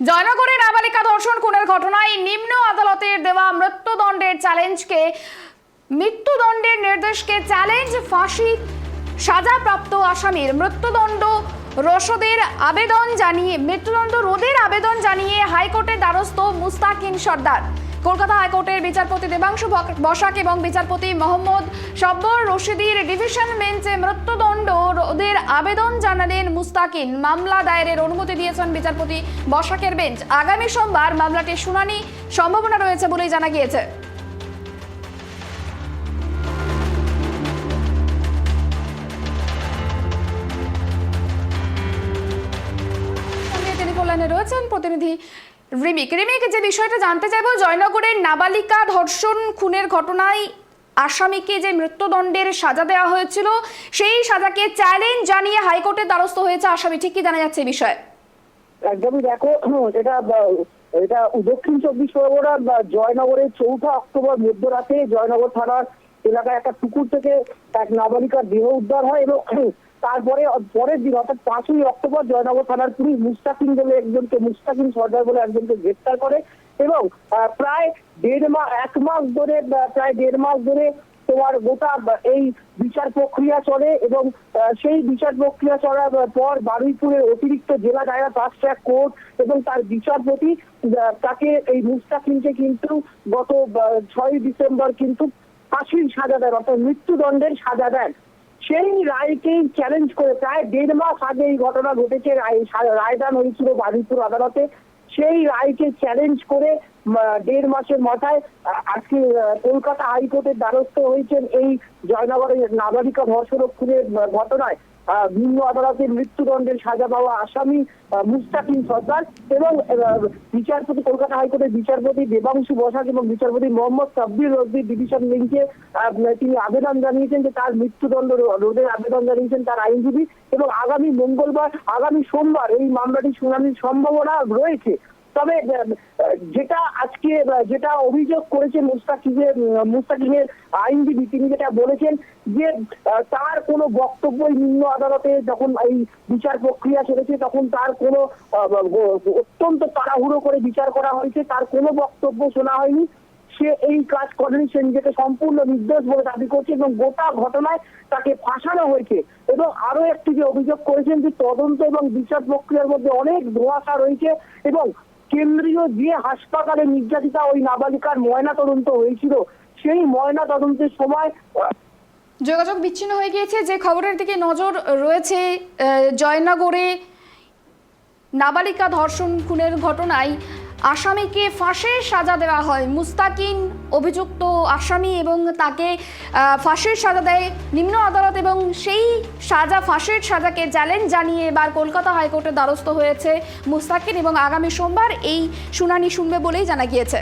জয়নগরে নাবালিকা ধর্ষণ খুনের ঘটনায় নিম্ন আদালতের দেওয়া মৃত্যুদণ্ডের চ্যালেঞ্জকে, মৃত্যুদণ্ডের নির্দেশকে চ্যালেঞ্জ, ফাঁসি, সাজাপ্রাপ্ত আসামির মৃত্যুদণ্ড রসদের আবেদন জানিয়ে, মৃত্যুদণ্ড রোধের আবেদন জানিয়ে হাইকোর্টের দ্বারস্থ মুস্তাকিন সর্দার। কলকাতা হাইকোর্টের বিচারপতি দেবাংশু বসাক এবং বিচারপতি মোহাম্মদ সব্বর রশিদির ডিভিশন বেঞ্চে মৃত্যুদণ্ড আবেদন জানালেন মুস্তাকিন। মামলা দায়েরের অনুমতি দিয়েছেন বিচারপতি বসাকের বেঞ্চ। আগামী সোমবার মামলাটির শুনানি সম্ভাবনা রয়েছে বলেই জানা গিয়েছে। লাইনে রয়েছেন প্রতিনিধি রিমিক। রিমিক, যে বিষয়টা জানতে চাইব, জয়নগরের নাবালিকা ধর্ষণ খুনের ঘটনায় আসামিকে যে মৃত্যুদণ্ডের সাজা দেওয়া হয়েছিল, সেই সাজাকে চ্যালেঞ্জ জানিয়ে হাইকোর্টের দ্বারস্থ হয়েছে আসামি। ঠিক কি জানা যাচ্ছে বিষয়ে? একদমই দেখো, এটা এটা দক্ষিণ চব্বিশ পরগনার জয়নগরের চৌঠা অক্টোবর মধ্যরাতে জয়নগর থানার এলাকায় একটা পুকুর থেকে এক নাবালিকার দেহ উদ্ধার হয় এবং তারপরে পরের দিন, অর্থাৎ পাঁচই অক্টোবর জয়নগর থানার পুলিশ মুস্তাকিম বলে একজনকে মুস্তাকিম সর্দার বলে একজনকে গ্রেপ্তার করে এবং প্রায় দেড় মাস এক মাস ধরে প্রায় দেড় মাস ধরে তোমার গোটা এই বিচার প্রক্রিয়া চলে এবং সেই বিচার প্রক্রিয়া চলার পর বারুইপুরের অতিরিক্ত জেলা দায়রা ফাস্ট ট্র্যাক কোর্ট এবং তার বিচারপতি তাকে এই মুস্তাকিমকে কিন্তু গত ছয় ডিসেম্বর কিন্তু ফাঁসির সাজা দেন, অর্থাৎ মৃত্যুদণ্ডের সাজা দেন। সেই রায়কেই চ্যালেঞ্জ করে প্রায় দেড় মাস আগে এই ঘটনা ঘটেছে। রায়দান হয়েছিল বাজিপুর আদালতে। সেই রায়কে চ্যালেঞ্জ করে দেড় মাসের মাথায় আজকে কলকাতা হাইকোর্টের দ্বারস্থ হয়েছেন এই জয়নগরের নাগরিকা ধর্ষণ খুনের ঘটনায়। নিম্ন আদালতের মৃত্যুদণ্ডের সাজা পাওয়া আসামি মুস্তাকিম সর্দার এবং বিচারপতি, কলকাতা হাইকোর্টের বিচারপতি দেবাংশু বসাক এবং বিচারপতি মোহাম্মদ সাব্বির রব্বি ডিভিশন বেঞ্চে তিনি আবেদন জানিয়েছেন যে তার মৃত্যুদণ্ড রোধের আবেদন জানিয়েছেন তার আইনজীবী এবং আগামী মঙ্গলবার, আগামী সোমবার এই মামলাটি শুনানির সম্ভাবনা রয়েছে। তবে আহ, যেটা আজকে আহ, যেটা অভিযোগ করেছে মুস্তাকিমের উম, মুস্তাকিমের আইনজীবী। তিনি যেটা বলেছেন যে তার কোনো বক্তব্যই নিম্ন আদালতে যখন এই বিচার প্রক্রিয়া চলেছে তখন তার কোনো অত্যন্ত তাড়াহুড়ো করে বিচার করা হয়েছে। তার কোনো বক্তব্য শোনা হয়নি। সে এই কাজ করেনি। সে নিজেকে সম্পূর্ণ নির্দোষ বলে দাবি করছে এবং গোটা ঘটনায় তাকে ফাঁসানো হয়েছে। এবং আরও একটি যে অভিযোগ করেছেন যে তদন্ত এবং বিচার প্রক্রিয়ার মধ্যে অনেক ধোঁয়াশা রয়েছে এবং কেন্দ্রীয় যে হাসপাতালে নির্যাতিতা ওই নাবালিকার ময়না তদন্ত হয়েছিল, সেই ময়না তদন্তের সময়, যোগাযোগ বিচ্ছিন্ন হয়ে গিয়েছে। যে খবরের দিকে নজর রয়েছে জয়নগরে নাবালিকা ধর্ষণ খুনের ঘটনায় আসামিকে ফাঁসের সাজা দেওয়া হয়। মুস্তাকিন অভিযুক্ত আসামি এবং তাকে ফাঁসের সাজা দেয় নিম্ন আদালত এবং সেই সাজা, ফাঁসির সাজাকে চ্যালেঞ্জ জানিয়ে এবার কলকাতা হাইকোর্টের দ্বারস্থ হয়েছে মুস্তাকিন এবং আগামী সোমবার এই শুনানি শুনবে বলেই জানা গিয়েছে।